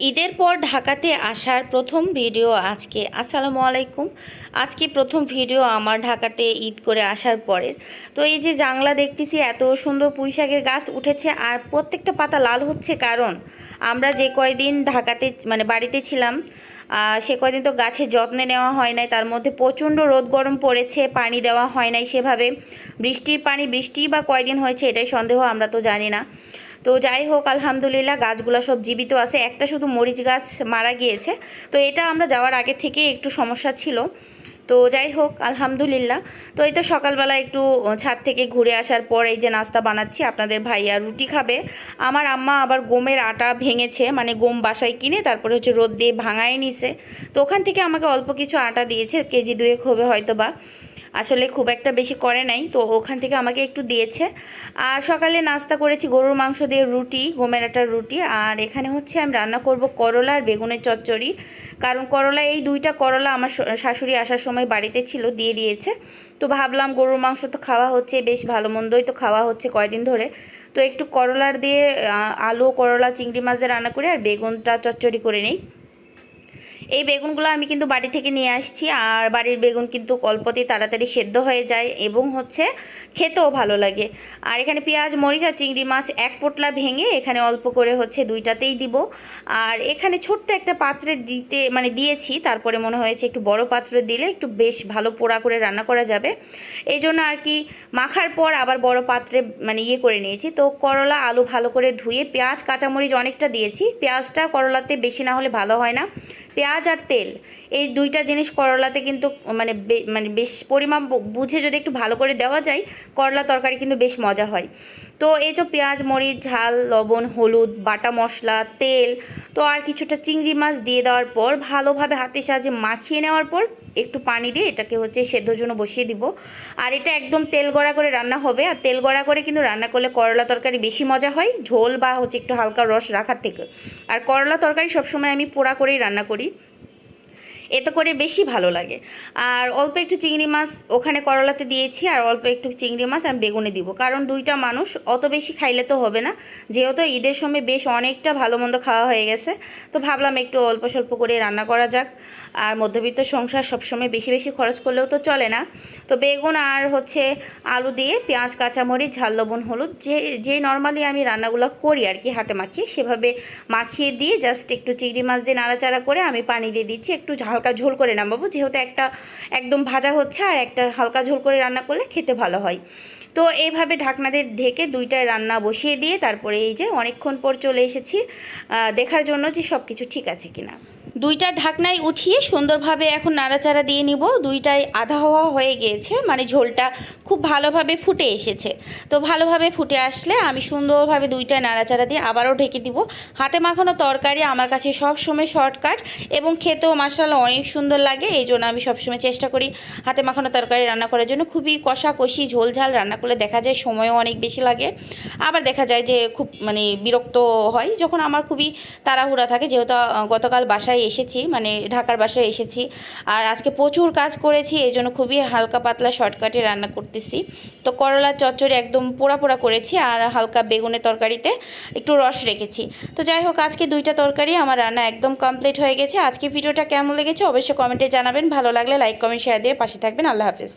ঈদের পর ঢাকাতে আসার প্রথম ভিডিও আজকে। আসসালামু আলাইকুম। আজকে প্রথম ভিডিও আমার ঢাকাতে ঈদ করে আসার পরের। তো এই যে জাংলা দেখতেছি, এত সুন্দর পুঁইশাকের গাছ উঠেছে আর প্রত্যেকটা পাতা লাল হচ্ছে। কারণ আমরা যে কয়দিন ঢাকাতে মানে বাড়িতে ছিলাম সে কয়দিন তো গাছের যত্নে নেওয়া হয় নাই, তার মধ্যে প্রচণ্ড রোদ গরম পড়েছে, পানি দেওয়া হয় নাই সেভাবে। বৃষ্টির পানি, বৃষ্টি বা কয়দিন হয়েছে এটাই সন্দেহ, আমরা তো জানি না। তো যাই হোক, আলহামদুলিল্লাহ, গাছগুলো সব জীবিত আছে। একটা শুধু মরিচ গাছ মারা গিয়েছে। তো এটা আমরা যাওয়ার আগে থেকে একটু সমস্যা ছিল। তো যাই হোক, আলহামদুলিল্লাহ। তো এই তো সকালবেলা একটু ছাদ থেকে ঘুরে আসার পর এই যে নাস্তা বানাচ্ছি, আপনাদের ভাইয়া রুটি খাবে। আমার আম্মা আবার গমের আটা ভেঙেছে মানে গম বাসায় কিনে তারপরে হচ্ছে রোদ দিয়ে ভাঙায় নিছে। তো ওখান থেকে আমাকে অল্প কিছু আটা দিয়েছে, কেজি দুয়েক হবে হয়তো বা আসলে খুব একটা বেশি করে নাই। তো ওখান থেকে আমাকে একটু দিয়েছে। আর সকালে নাস্তা করেছি গরুর মাংস দিয়ে রুটি গমের আটার রুটি। আর এখানে হচ্ছে আমি রান্না করব করলা আর বেগুনের চচ্চড়ি। কারণ করলা, এই দুইটা করলা আমার শাশুড়ি আসার সময় বাড়িতে ছিল, দিয়ে দিয়েছে। তো ভাবলাম গরুর মাংস তো খাওয়া হচ্ছে, বেশ ভালো মন্দই তো খাওয়া হচ্ছে কয়দিন ধরে। তো একটু করলার দিয়ে আলু, করলা, চিংড়ি মাছ দিয়ে রান্না করে আর বেগুনটা চচ্চড়ি করে নিই। এই বেগুনগুলো আমি কিন্তু বাড়ি থেকে নিয়ে আসছি আর বাড়ির বেগুন কিন্তু অল্পতেই তাড়াতাড়ি সেদ্ধ হয়ে যায় এবং হচ্ছে খেতেও ভালো লাগে। আর এখানে পেঁয়াজ, মরিচ আর চিংড়ি মাছ এক পোটলা ভেঙে এখানে অল্প করে হচ্ছে দুইটাতেই দিব। আর এখানে ছোট্ট একটা পাত্রে দিতে মানে দিয়েছি, তারপরে মনে হয়েছে একটু বড় পাত্রে দিলে একটু বেশ ভালো পোড়া করে রান্না করা যাবে। এই জন্য আর কি মাখার পর আবার বড় পাত্রে মানে ইয়ে করে নিয়েছি। তো করলা, আলু ভালো করে ধুয়ে পেঁয়াজ, কাঁচামরিচ অনেকটা দিয়েছি। পেঁয়াজটা করলাতে বেশি না হলে ভালো হয় না। পেঁয়াজ আর তেল এই দুইটা জিনিস করলাতে কিন্তু মানে মানে বেশ পরিমাপ বু- বুঝে যদি একটু ভালো করে দেওয়া যায়, করলা তরকারি কিন্তু বেশ মজা হয়। তো এই যে পেঁয়াজ, মরিচ, ঝাল, লবণ, হলুদ, বাটা মশলা, তেল, তো আর কিছুটা চিংড়ি মাছ দিয়ে দেওয়ার পর, ভালোভাবে হাতের সাহায্যে মাখিয়ে নেওয়ার পর, একটু পানি দিয়ে এটাকে হচ্ছে সেদ্ধর জন্য বসিয়ে দিব। আর এটা একদম তেল গড়া করে রান্না হবে, আর তেল গড়া করে কিন্তু রান্না করলে করলা তরকারি বেশি মজা হয়, ঝোল বা হচ্ছে একটু হালকা রস রাখার থেকে। আর করলা তরকারি সবসময় আমি পোড়া করেই রান্না করি। এতে করে বেশি ভালো লাগে। আর অল্প একটু চিংড়ি মাছ ওখানে করলাতে দিয়েছি, আর অল্প একটু চিংড়ি মাছ আমি বেগুনে দিব। কারণ দুইটা মানুষ, অত বেশি খাইলে তো হবে না। যেহেতু ঈদের সময় বেশ অনেকটা ভালো মন্দ খাওয়া হয়ে গেছে, তো ভাবলাম একটু অল্প স্বল্প করে রান্না করা যাক। আর মধ্যবিত্ত সংসার সবসময় বেশি বেশি খরচ করলেও তো চলে না। তো বেগুন আর হচ্ছে আলু দিয়ে পেঁয়াজ, কাঁচামরিচ, ঝাল, লবণ, হলুদ, যে যে নর্মালি আমি রান্নাগুলো করি আর কি হাতে মাখিয়ে, সেভাবে মাখিয়ে দিয়ে জাস্ট একটু চিংড়ি মাছ দিয়ে নাড়াচাড়া করে আমি পানি দিয়ে দিচ্ছি, একটু হালকা ঝোল করে নামাবো। যেহেতু একটা একদম ভাজা হচ্ছে আর একটা হালকা ঝোল করে রান্না করলে খেতে ভালো হয়। তো এইভাবে ঢাকনাদের ঢেকে দুইটায় রান্না বসিয়ে দিয়ে তারপরে এই যে অনেকক্ষণ পর চলে এসেছি দেখার জন্য যে সব কিছু ঠিক আছে কিনা। দুইটা ঢাকনায় উঠিয়ে সুন্দরভাবে এখন নাড়াচাড়া দিয়ে নিব। দুইটাই আধা হওয়া হয়ে গিয়েছে মানে ঝোলটা খুব ভালোভাবে ফুটে এসেছে। তো ভালোভাবে ফুটে আসলে আমি সুন্দরভাবে দুইটা নাড়াচাড়া দিয়ে আবারও ঢেকে দিব। হাতে মাখানো তরকারি আমার কাছে সব সময় শর্টকাট এবং খেতেও মাসাল্লাহ অনেক সুন্দর লাগে, এই জন্য আমি সবসময় চেষ্টা করি হাতে মাখানো তরকারি রান্না করার জন্য। খুবই কষা কষি ঝোল ঝাল রান্না করলে দেখা যায় সময়ও অনেক বেশি লাগে। আবার দেখা যায় যে খুব মানে বিরক্ত হয়, যখন আমার খুবই তাড়াহুড়া থাকে, যেহেতু গতকাল বাসায় এসেছি মানে ঢাকার বাসায় এসেছি। আর আজকে প্রচুর কাজ করেছি, এই জন্য খুবই হালকা পাতলা শর্টকাটে রান্না করতেছি। তো করলার চচ্চড়ি একদম পোড়া পোড়া করেছি, আর হালকা বেগুনের তরকারিতে একটু রস রেখেছি। তো যাই হোক, আজকে দুইটা তরকারি, আমার রান্না একদম কমপ্লিট হয়ে গেছে। আজকে ভিডিওটা কেমন লেগেছে অবশ্যই কমেন্টে জানাবেন, ভালো লাগলে লাইক কমেন্ট শেয়ার দিয়ে পাশে থাকবেন। আল্লাহ হাফিজ।